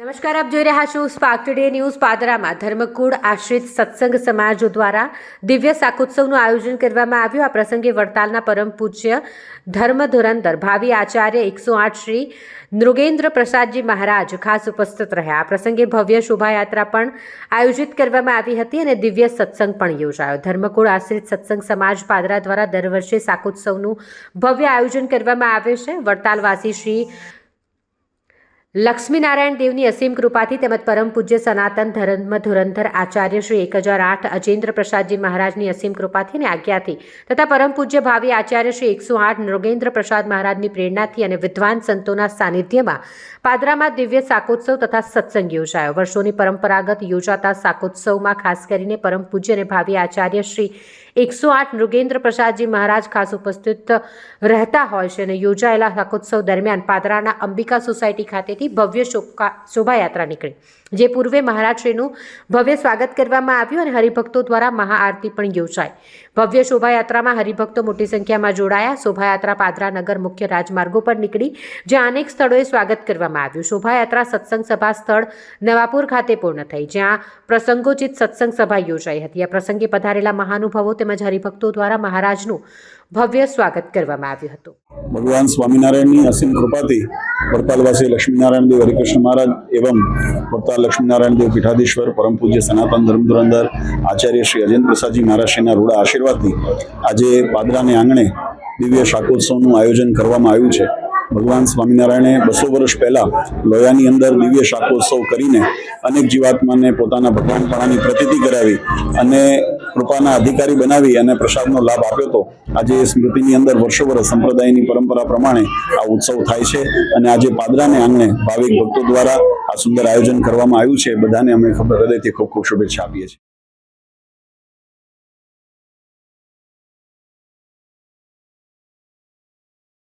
નમસ્કાર, આપ જોઈ રહ્યા છો સ્પાર્ક ટુડે ન્યૂઝ પાદરામાં. ધર્મકુળ આશ્રિત સત્સંગ સમાજ દ્વારા દિવ્ય શાકોત્સવનું આયોજન કરવામાં આવ્યું. આ પ્રસંગે વડતાલના પરમ પૂજ્ય ધર્મ ધુરંધર ભાવિ આચાર્ય એકસો આઠ શ્રી નૃગેન્દ્ર પ્રસાદજી મહારાજ ખાસ ઉપસ્થિત રહ્યા. આ પ્રસંગે ભવ્ય શોભાયાત્રા પણ આયોજિત કરવામાં આવી હતી અને દિવ્ય સત્સંગ પણ યોજાયો. ધર્મકુળ આશ્રિત સત્સંગ સમાજ પાદરા દ્વારા દર વર્ષે શાકોત્સવનું ભવ્ય આયોજન કરવામાં આવે છે. વડતાલવાસી શ્રી લક્ષ્મીનારાયણ દેવની અસીમ કૃપાથી તેમજ પરમ પૂજ્ય સનાતન ધર્મ ધુરંધર આચાર્ય શ્રી એક હજાર આઠ અજેન્દ્ર પ્રસાદજી મહારાજની અસીમ કૃપાથી અને આજ્ઞાથી તથા પરમ પૂજ્ય ભાવિ આચાર્ય શ્રી એકસો આઠ નૃગેન્દ્ર પ્રસાદ મહારાજની પ્રેરણાથી અને વિદ્વાન સંતોના સાનિધ્યમાં પાદરામાં દિવ્ય શાકોત્સવ તથા સત્સંગ યોજાયો. વર્ષોની પરંપરાગત યોજાતા શાકોત્સવમાં ખાસ કરીને પરમ પૂજ્ય અને ભાવિ આચાર્ય શ્રી એકસો આઠ નૃગેન્દ્ર પ્રસાદજી મહારાજ ખાસ ઉપસ્થિત રહેતા હોય છે અને યોજાયેલા શાકોત્સવ દરમિયાન પાદરાના અંબિકા સોસાયટી ખાતેથી ભવ્ય શોભા- શોભાયાત્રા નીકળી. જે પૂર્વે મહારાજશ્રીનું ભવ્ય સ્વાગત કરવામાં આવ્યું અને હરિભક્તો દ્વારા મહાઆરતી પણ યોજાઈ. ભવ્ય શોભાયાત્રામાં હરિભક્તો મોટી સંખ્યામાં જોડાયા. શોભાયાત્રા પાદરા નગર મુખ્ય રાજમાર્ગો પર નીકળી, જ્યાં અનેક સ્થળોએ સ્વાગત કરવામાં આવ્યું. શોભાયાત્રા સત્સંગ સભા સ્થળ નવાપુર ખાતે પૂર્ણ થઈ, જ્યાં પ્રસંગોચિત સત્સંગ સભા યોજાઈ હતી. આ પ્રસંગે પધારેલા મહાનુભાવો તેમજ હરિભક્તો દ્વારા મહારાજનું ભવ્ય સ્વાગત કરવામાં આવ્યું હતું. ભગવાન સ્વામિનારાયણની અસીમ કૃપાથી વડતાલવાસી લક્ષ્મીનારાયણ દેવ, હરિકૃષ્ણ મહારાજ એવમ વડતાલ લક્ષ્મીનારાયણ દેવ પીઠાધીશ્વર, પરમ પૂજ્ય સનાતન ધર્મ ધુરંધર આચાર્ય શ્રી અજેન્દ્ર પ્રસાદજી મહારાજશ્રીના રૂડા આશીર્વાદથી આજે પાદરાને આંગણે દિવ્ય શાકોત્સવનું આયોજન કરવામાં આવ્યું છે. ભગવાન સ્વામિનારાયણે બસો વર્ષ પહેલાં લોયાની અંદર દિવ્ય શાકોત્સવ કરીને અનેક જીવાત્માને પોતાના ભગવાનપણાની પ્રતિતિ કરાવી અને કૃપાના અધિકારી બનાવી અને પ્રસાદનો લાભ આપ્યો હતો આજે સ્મૃતિની અંદર વર્ષો વર્ષ સંપ્રદાયની પરંપરા પ્રમાણે આ ઉત્સવ થાય છે અને આજે પાદરાને આંગણે ભાવિક ભક્તો દ્વારા આ સુંદર આયોજન કરવામાં આવ્યું છે. બધાને અમે ખબર હૃદયથી ખૂબ ખૂબ શુભેચ્છા આપીએ છીએ.